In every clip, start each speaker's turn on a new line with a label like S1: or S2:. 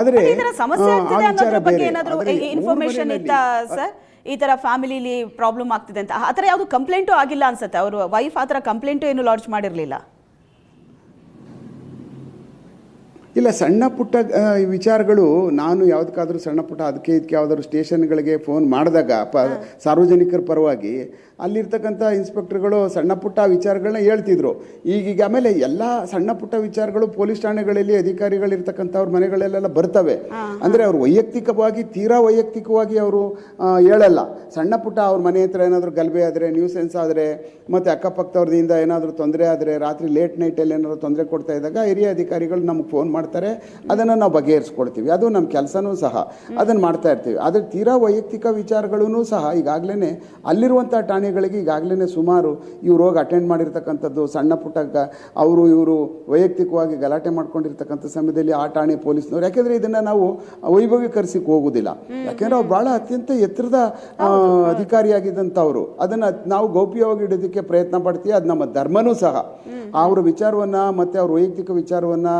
S1: ಆದ್ರೆ
S2: ಈ ತರ ಸಮಸ್ಯೆ ಆಗ್ತಿದೆ ಅನ್ನೋದ್ರ ಬಗ್ಗೆ. ಏನಾದ್ರು ಇನ್ಫಾರ್ಮೇಶನ್ ಇತ್ತ ಸರ್ ಈ ತರ ಫ್ಯಾಮಿಲಿಲಿ ಪ್ರಾಬ್ಲಮ್ ಆಗ್ತಿದೆ ಅಂತ. ಆ ಥರ ಯಾವುದು ಕಂಪ್ಲೇಂಟು ಆಗಿಲ್ಲ ಅನ್ಸುತ್ತೆ. ಅವರು ವೈಫ್ ಆತರ ಕಂಪ್ಲೇಂಟ್ ಕಂಪ್ಲೇಂಟು ಏನು ಲಾಂಚ್ ಮಾಡಿರಲಿಲ್ಲ.
S1: ಇಲ್ಲ ಸಣ್ಣ ಪುಟ್ಟ ಈ ವಿಚಾರಗಳು ನಾನು ಯಾವುದಕ್ಕಾದರೂ ಸಣ್ಣ ಪುಟ್ಟ ಅದಕ್ಕೆ ಇದಕ್ಕೆ ಯಾವುದಾದ್ರು ಸ್ಟೇಷನ್ಗಳಿಗೆ ಫೋನ್ ಮಾಡಿದಾಗ ಪ ಸಾರ್ವಜನಿಕರ ಪರವಾಗಿ ಅಲ್ಲಿರ್ತಕ್ಕಂಥ ಇನ್ಸ್ಪೆಕ್ಟರ್ಗಳು ಸಣ್ಣ ಪುಟ್ಟ ವಿಚಾರಗಳನ್ನ ಹೇಳ್ತಿದ್ರು. ಈಗೀಗ ಆಮೇಲೆ ಎಲ್ಲ ಸಣ್ಣ ಪುಟ್ಟ ವಿಚಾರಗಳು ಪೊಲೀಸ್ ಠಾಣೆಗಳಲ್ಲಿ ಅಧಿಕಾರಿಗಳಿರ್ತಕ್ಕಂಥವ್ರ ಮನೆಗಳಲ್ಲೆಲ್ಲ ಬರ್ತವೆ. ಅಂದರೆ ಅವ್ರು ವೈಯಕ್ತಿಕವಾಗಿ ತೀರಾ ವೈಯಕ್ತಿಕವಾಗಿ ಅವರು ಹೇಳಲ್ಲ. ಸಣ್ಣ ಪುಟ್ಟ ಅವ್ರ ಮನೆ ಹತ್ರ ಏನಾದರೂ ಗಲಭೆ ಆದರೆ ನ್ಯೂಸೆನ್ಸ್ ಆದರೆ ಮತ್ತು ಅಕ್ಕಪಕ್ಕದವ್ರದಿಂದ ಏನಾದರೂ ತೊಂದರೆ ಆದರೆ ರಾತ್ರಿ ಲೇಟ್ ನೈಟಲ್ಲಿ ಏನಾದರೂ ತೊಂದರೆ ಕೊಡ್ತಾ ಇದ್ದಾಗ ಹಿರಿಯ ಅಧಿಕಾರಿಗಳು ನಮಗೆ ಫೋನ್ ಮಾಡ್ತಾರೆ ಅದನ್ನು ನಾವು ಬಗೆಹರಿಸ್ಕೊಡ್ತೀವಿ ಅದು ನಮ್ಮ ಕೆಲಸನೂ ಸಹ. ಅದನ್ನು ಮಾಡ್ತಾ ಇರ್ತೀವಿ. ಆದರೆ ತೀರಾ ವೈಯಕ್ತಿಕ ವಿಚಾರಗಳೂ ಸಹ ಈಗಾಗಲೇ ಅಲ್ಲಿರುವಂಥ ಠಾಣೆಗಳಿಗೆ ಈಗಾಗಲೇ ಸುಮಾರು ಇವ್ರು ಹೋಗಿ ಅಟೆಂಡ್ ಮಾಡಿರ್ತಕ್ಕಂಥದ್ದು ಸಣ್ಣ ಪುಟ್ಟ ಅವರು ಇವರು ವೈಯಕ್ತಿಕವಾಗಿ ಗಲಾಟೆ ಮಾಡ್ಕೊಂಡಿರ್ತಕ್ಕಂಥ ಸಮಯದಲ್ಲಿ ಆ ಠಾಣೆ ಪೊಲೀಸ್ನವ್ರು. ಯಾಕೆಂದರೆ ಇದನ್ನು ನಾವು ವೈಭವೀಕರಿಸಿಕ್ಕೆ ಹೋಗೋದಿಲ್ಲ. ಯಾಕೆಂದರೆ ಅವ್ರು ಭಾಳ ಅತ್ಯಂತ ಎತ್ತರದ ಅಧಿಕಾರಿಯಾಗಿದ್ದಂಥವ್ರು ಅದನ್ನು ನಾವು ಗೌಪ್ಯವಾಗಿ ಇಡೋದಕ್ಕೆ ಪ್ರಯತ್ನ ಪಡ್ತೀವಿ. ಅದು ನಮ್ಮ ಧರ್ಮನೂ ಸಹ. ಅವರ ವಿಚಾರವನ್ನು ಮತ್ತು ಅವ್ರ ವೈಯಕ್ತಿಕ ವಿಚಾರವನ್ನು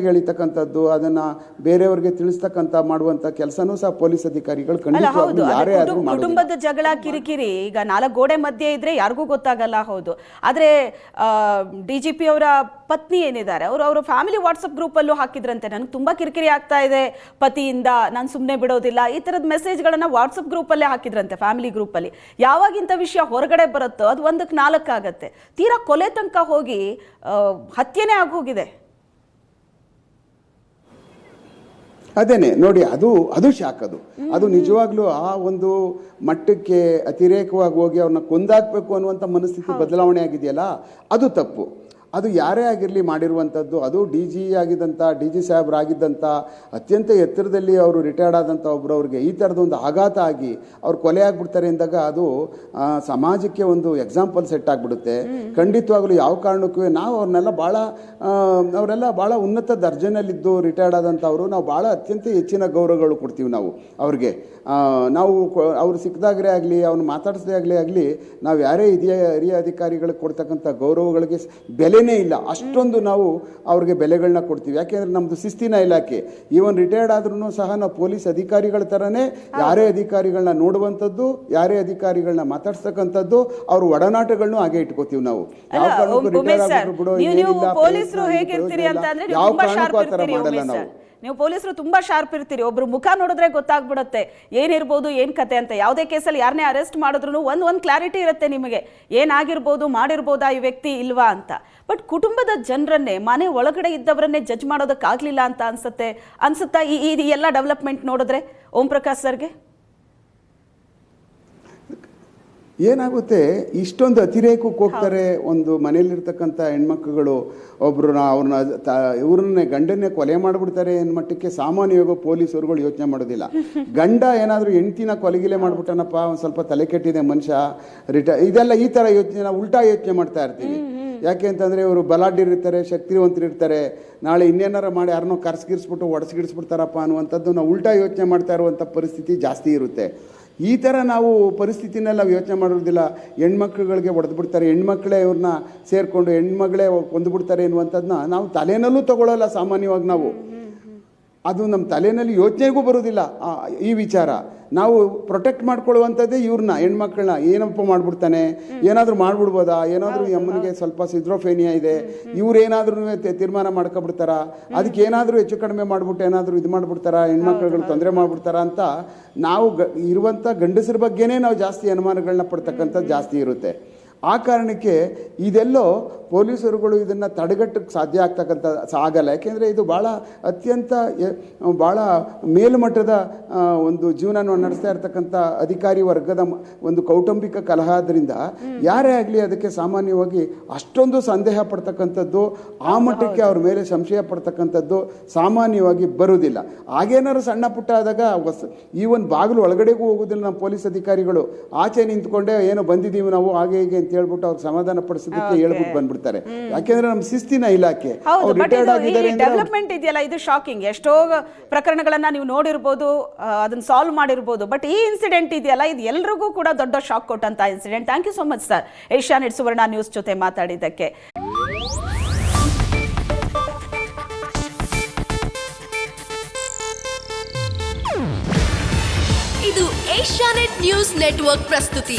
S1: ರಸ್ತೆಗೆ ಎಳಿತಕ್ಕಂಥದ್ದು ಅದನ್ನು ಬೇರೆಯವರಿಗೆ ತಿಳಿಸ್ತಕ್ಕಂಥ ಮಾಡುವಂಥ ಕೆಲಸನೂ ಸಹ ಪೊಲೀಸ್ ಅಧಿಕಾರಿಗಳು ಖಂಡಿತವಾಗ್ಲೂ ಯಾರೇ ಆದರೂ
S2: ಕುಟುಂಬದ ಜಗಳ ಕಿರಿಕಿರಿ ಈಗ ನಾಲ್ಕು ಗೋಡೆ ಮಧ್ಯೆ ಇದ್ರೆ ಯಾರಿಗೂ ಗೊತ್ತಾಗಲ್ಲ ಹೌದು. ಆದ್ರೆ ಡಿ ಜಿ ಪಿ ಅವರ ಪತ್ನಿ ಏನಿದ್ದಾರೆ ಅವರು ಅವರ ಫ್ಯಾಮಿಲಿ ವಾಟ್ಸಪ್ ಗ್ರೂಪಲ್ಲೂ ಹಾಕಿದ್ರಂತೆ. ನನಗೆ ತುಂಬಾ ಕಿರಿಕಿರಿ ಆಗ್ತಾ ಇದೆ ಪತಿಯಿಂದ ನಾನು ಸುಮ್ಮನೆ ಬಿಡೋದಿಲ್ಲ. ಈ ಥರದ ಮೆಸೇಜ್ಗಳನ್ನು ವಾಟ್ಸಪ್ ಗ್ರೂಪಲ್ಲೇ ಹಾಕಿದ್ರಂತೆ ಫ್ಯಾಮಿಲಿ ಗ್ರೂಪಲ್ಲಿ ಯಾವಾಗ ಇಂಥ ವಿಷಯ ಹೊರಗಡೆ ಬರುತ್ತೋ ಅದು ಒಂದಕ್ಕೆ ನಾಲ್ಕಾಗತ್ತೆ ತೀರಾ ಕೊಲೆ ತನಕ ಹೋಗಿ ಹತ್ಯೆನೇ ಆಗೋಗಿದೆ.
S1: ಅದೇನೆ ನೋಡಿ ಅದು ಅದು ಶಾಕ್ ಅದು. ಅದು ನಿಜವಾಗ್ಲೂ ಆ ಒಂದು ಮಟ್ಟಕ್ಕೆ ಅತಿರೇಕವಾಗಿ ಹೋಗಿ ಅವ್ರನ್ನ ಕೊಂದಾಕ್ಬೇಕು ಅನ್ನುವಂಥ ಮನಸ್ಥಿತಿ ಬದಲಾವಣೆ ಆಗಿದೆಯಲ್ಲ ಅದು ತಪ್ಪು. ಅದು ಯಾರೇ ಆಗಿರಲಿ ಮಾಡಿರುವಂಥದ್ದು ಅದು ಡಿ ಜಿ ಆಗಿದ್ದಂಥ ಡಿ ಜಿ ಸಾಹೇಬ್ರಾಗಿದ್ದಂಥ ಅತ್ಯಂತ ಎತ್ತರದಲ್ಲಿ ಅವರು ರಿಟೈರ್ಡ್ ಆದಂಥ ಒಬ್ಬರು ಅವ್ರಿಗೆ ಈ ಥರದೊಂದು ಆಘಾತ ಆಗಿ ಅವ್ರು ಕೊಲೆ ಆಗ್ಬಿಡ್ತಾರೆ ಅಂದಾಗ ಅದು ಸಮಾಜಕ್ಕೆ ಒಂದು ಎಕ್ಸಾಂಪಲ್ ಸೆಟ್ ಆಗಿಬಿಡುತ್ತೆ. ಖಂಡಿತವಾಗಲೂ ಯಾವ ಕಾರಣಕ್ಕೂ ನಾವು ಅವ್ರನ್ನೆಲ್ಲ ಭಾಳ ಅವರೆಲ್ಲ ಭಾಳ ಉನ್ನತ ದರ್ಜೆನಲ್ಲಿದ್ದು ರಿಟೈರ್ಡ್ ಆದಂಥವ್ರು ನಾವು ಭಾಳ ಅತ್ಯಂತ ಹೆಚ್ಚಿನ ಗೌರವಗಳು ಕೊಡ್ತೀವಿ ನಾವು ಅವ್ರಿಗೆ. ನಾವು ಅವ್ರು ಸಿಕ್ಕದಾಗಲೇ ಆಗಲಿ ಅವ್ನು ಮಾತಾಡಿಸದೇ ಆಗಲಿ ಆಗಲಿ ನಾವು ಯಾರೇ ಹಿರಿಯ ಹಿರಿಯ ಅಧಿಕಾರಿಗಳಿಗೆ ಕೊಡ್ತಕ್ಕಂಥ ಗೌರವಗಳಿಗೆ ಸ್- ಬೆಲೆನೇ ಇಲ್ಲ. ಅಷ್ಟೊಂದು ನಾವು ಅವ್ರಿಗೆ ಬೆಲೆಗಳನ್ನ ಕೊಡ್ತೀವಿ. ಯಾಕೆಂದ್ರೆ ನಮ್ಮದು ಶಿಸ್ತಿನ ಇಲಾಖೆ. ಈವನ್ ರಿಟೈರ್ಡ್ ಆದ್ರೂ ಸಹ ನಾವು ಪೊಲೀಸ್ ಅಧಿಕಾರಿಗಳ ತರನೇ ಯಾರೇ ಅಧಿಕಾರಿಗಳನ್ನ ನೋಡುವಂಥದ್ದು ಯಾರೇ ಅಧಿಕಾರಿಗಳನ್ನ ಮಾತಾಡ್ಸ್ತಕ್ಕಂಥದ್ದು ಅವ್ರ ಒಡನಾಟಗಳನ್ನೂ ಹಾಗೆ ಇಟ್ಕೋತೀವಿ ನಾವು. ಯಾವ ಕಾರಣಕ್ಕೂ ರಿಟೈರ್ಡ್ ಆಗ್ಬಿಟ್ರು ಬಿಡು
S2: ನೀವು
S1: ಯಾವ
S2: ತುಂಬಾ
S1: ಕಾರಣಕ್ಕೂ ಆ ಥರ
S2: ಇರ್ತೀರಿ
S1: ಮಾಡಲ್ಲ ನಾವು.
S2: ನೀವು ಪೊಲೀಸರು ತುಂಬಾ ಶಾರ್ಪ್ ಇರ್ತೀರಿ. ಒಬ್ರು ಮುಖ ನೋಡಿದ್ರೆ ಗೊತ್ತಾಗ್ಬಿಡುತ್ತೆ. ಏನಿರ್ಬೋದು ಏನ್ ಕತೆ ಅಂತ. ಯಾವುದೇ ಕೇಸಲ್ಲಿ ಯಾರನ್ನೇ ಅರೆಸ್ಟ್ ಮಾಡಿದ್ರು ಒಂದ್ ಒಂದ್ ಕ್ಲಾರಿಟಿ ಇರುತ್ತೆ ನಿಮಗೆ. ಏನಾಗಿರ್ಬೋದು ಮಾಡಿರ್ಬೋದಾ ಈ ವ್ಯಕ್ತಿ ಇಲ್ವಾ ಅಂತ. ಬಟ್ ಕುಟುಂಬದ ಜನರನ್ನೇ ಮನೆ ಒಳಗಡೆ ಇದ್ದವರನ್ನೇ ಜಡ್ಜ್ ಮಾಡೋದಕ್ಕಾಗಲಿಲ್ಲ ಅಂತ ಅನ್ಸುತ್ತೆ. ಅನ್ಸುತ್ತಾ ಈ ಈ ಎಲ್ಲ ಡೆವಲಪ್ಮೆಂಟ್ ನೋಡಿದ್ರೆ ಓಂ ಪ್ರಕಾಶ್ ಸರ್ಗೆ?
S1: ಏನಾಗುತ್ತೆ ಇಷ್ಟೊಂದು ಅತಿರೇಕಕ್ಕೆ ಹೋಗ್ತಾರೆ ಒಂದು ಮನೆಯಲ್ಲಿರ್ತಕ್ಕಂಥ ಹೆಣ್ಮಕ್ಳುಗಳು. ಒಬ್ರನ್ನ ಅವ್ರನ್ನ ತ ಇವ್ರನ್ನೇ ಗಂಡನ್ನೇ ಕೊಲೆ ಮಾಡಿಬಿಡ್ತಾರೆ ಅನ್ನೋ ಮಟ್ಟಕ್ಕೆ ಸಾಮಾನ್ಯವಾಗಿ ಪೊಲೀಸರುಗಳು ಯೋಚನೆ ಮಾಡೋದಿಲ್ಲ. ಗಂಡ ಏನಾದರೂ ಹೆಂಡ್ತಿನ ಕೊಲೆಗಿಲೆ ಮಾಡಿಬಿಟ್ಟನಪ್ಪ ಒಂದು ಸ್ವಲ್ಪ ತಲೆ ಕೆಟ್ಟಿದೆ ಮನುಷ್ಯ ರಿಟ ಇದೆಲ್ಲ ಈ ಥರ ಯೋಚನೆ ನಾವು ಉಲ್ಟಾ ಯೋಚನೆ ಮಾಡ್ತಾ ಇರ್ತೀವಿ. ಯಾಕೆ ಅಂತಂದರೆ ಇವರು ಬಲಾಢ್ಯರಿರ್ತಾರೆ, ಶಕ್ತಿವಂತರಿರ್ತಾರೆ. ನಾಳೆ ಇನ್ನೇನಾರ ಮಾಡಿ ಯಾರನ್ನೋ ಕರ್ಸ್ಗಿರ್ಸ್ಬಿಟ್ಟು ಒಡಸ್ಗಿಡಿಸ್ಬಿಡ್ತಾರಪ್ಪ ಅನ್ನುವಂಥದ್ದು ನಾವು ಉಲ್ಟಾ ಯೋಚನೆ ಮಾಡ್ತಾ ಇರುವಂಥ ಪರಿಸ್ಥಿತಿ ಜಾಸ್ತಿ ಇರುತ್ತೆ. ಈ ಥರ ನಾವು ಪರಿಸ್ಥಿತಿನೆಲ್ಲ ಯೋಚನೆ ಮಾಡೋದಿಲ್ಲ. ಹೆಣ್ಮಕ್ಳುಗಳಿಗೆ ಬಿಡ್ತಾರೆ ಹೆಣ್ಮಕ್ಳೇ ಇವ್ರನ್ನ ಸೇರಿಕೊಂಡು ಹೆಣ್ಮಗಳೇ ಕೊಂದುಬಿಡ್ತಾರೆ ಎನ್ನುವಂಥದ್ದನ್ನ ನಾವು ತಲೆನಲ್ಲೂ ತಗೊಳ್ಳಲ್ಲ ಸಾಮಾನ್ಯವಾಗಿ ನಾವು. ಅದು ನಮ್ಮ ತಲೆಯಲ್ಲಿ ಯೋಚನೆಗೂ ಬರೋದಿಲ್ಲ. ಈ ವಿಚಾರ. ನಾವು ಪ್ರೊಟೆಕ್ಟ್ ಮಾಡ್ಕೊಳ್ಳುವಂಥದ್ದೇ ಇವ್ರನ್ನ ಹೆಣ್ಮಕ್ಳನ್ನ. ಏನಪ್ಪ ಮಾಡ್ಬಿಡ್ತಾನೆ? ಏನಾದರೂ ಮಾಡ್ಬಿಡ್ಬೋದಾ? ಏನಾದರೂ ಅಮ್ಮನಿಗೆ ಸ್ವಲ್ಪ ಸಿದ್ರೋಫೇನಿಯಾ ಇದೆ. ಇವ್ರೇನಾದ್ರೂ ತೀರ್ಮಾನ ಮಾಡ್ಕೊಬಿಡ್ತಾರ? ಅದಕ್ಕೆ ಏನಾದರೂ ಹೆಚ್ಚು ಕಡಿಮೆ ಮಾಡ್ಬಿಟ್ಟು ಏನಾದರೂ ಇದು ಮಾಡಿಬಿಡ್ತಾರ? ಹೆಣ್ಮಕ್ಳುಗಳು ತೊಂದರೆ ಮಾಡಿಬಿಡ್ತಾರ ಅಂತ ನಾವು ಗ ಇರುವಂಥ ಗಂಡಸರ ಬಗ್ಗೆನೇ ನಾವು ಜಾಸ್ತಿ ಅನುಮಾನಗಳನ್ನ ಪಡ್ತಕ್ಕಂಥದ್ದು ಜಾಸ್ತಿ ಇರುತ್ತೆ. ಆ ಕಾರಣಕ್ಕೆ ಇದೆಲ್ಲೋ ಪೊಲೀಸರುಗಳು ಇದನ್ನು ತಡೆಗಟ್ಟಕ್ಕೆ ಸಾಧ್ಯ ಆಗ್ತಕ್ಕಂಥ ಆಗಲ್ಲ. ಯಾಕೆಂದರೆ ಇದು ಭಾಳ ಅತ್ಯಂತ ಭಾಳ ಮೇಲ್ಮಟ್ಟದ ಒಂದು ಜೀವನವನ್ನು ನಡೆಸ್ತಾ ಇರ್ತಕ್ಕಂಥ ಅಧಿಕಾರಿ ವರ್ಗದ ಒಂದು ಕೌಟುಂಬಿಕ ಕಲಹ ಆದ್ದರಿಂದ ಯಾರೇ ಆಗಲಿ ಅದಕ್ಕೆ ಸಾಮಾನ್ಯವಾಗಿ ಅಷ್ಟೊಂದು ಸಂದೇಹ ಪಡ್ತಕ್ಕಂಥದ್ದು ಆ ಮಟ್ಟಕ್ಕೆ ಅವ್ರ ಮೇಲೆ ಸಂಶಯ ಪಡ್ತಕ್ಕಂಥದ್ದು ಸಾಮಾನ್ಯವಾಗಿ ಬರುವುದಿಲ್ಲ. ಹಾಗೇನಾದ್ರು ಸಣ್ಣ ಪುಟ್ಟ ಆದಾಗ ಹೊಸ ಈವನ್ ಬಾಗಿಲು ಒಳಗಡೆಗೂ ಹೋಗೋದಿಲ್ಲ ನಮ್ಮ ಪೊಲೀಸ್ ಅಧಿಕಾರಿಗಳು. ಆಚೆ ನಿಂತ್ಕೊಂಡೆ ಏನೋ ಬಂದಿದ್ದೀವಿ ನಾವು ಹಾಗೆ ಹೀಗೆ ಅಂತ ಹೇಳ್ಬಿಟ್ಟು ಅವ್ರಿಗೆ ಸಮಾಧಾನ ಪಡಿಸೋದಕ್ಕೆ ಹೇಳ್ಬಿಟ್ಟು ಬಂದ್ಬಿಡ್ತಾರೆ. ಬಿಡ್ತಾರೆ ಯಾಕೆಂದ್ರೆ ನಮ್ಮ ಶಿಸ್ತಿನ ಇಲಾಖೆ
S2: ಡೆವಲಪ್ಮೆಂಟ್ ಇದೆಯಲ್ಲ ಇದು ಶಾಕಿಂಗ್ ಎಷ್ಟೋ ಪ್ರಕರಣಗಳನ್ನ ನೀವು ನೋಡಿರ್ಬೋದು ಅದನ್ನ ಸಾಲ್ವ್ ಮಾಡಿರ್ಬೋದು ಬಟ್ ಈ ಇನ್ಸಿಡೆಂಟ್ ಇದೆಯಲ್ಲ ಇದು ಎಲ್ರಿಗೂ ಕೂಡ ದೊಡ್ಡ ಶಾಕ್ ಕೊಟ್ಟಂತ incident thank you so much sir Asianet Suvarna news ಜೊತೆ ಮಾತಾಡಿದ್ದಕ್ಕೆ.
S3: ಇದು ಏಷ್ಯಾನೆಟ್ ನ್ಯೂಸ್ ನೆಟ್ವರ್ಕ್ ಪ್ರಸ್ತುತಿ.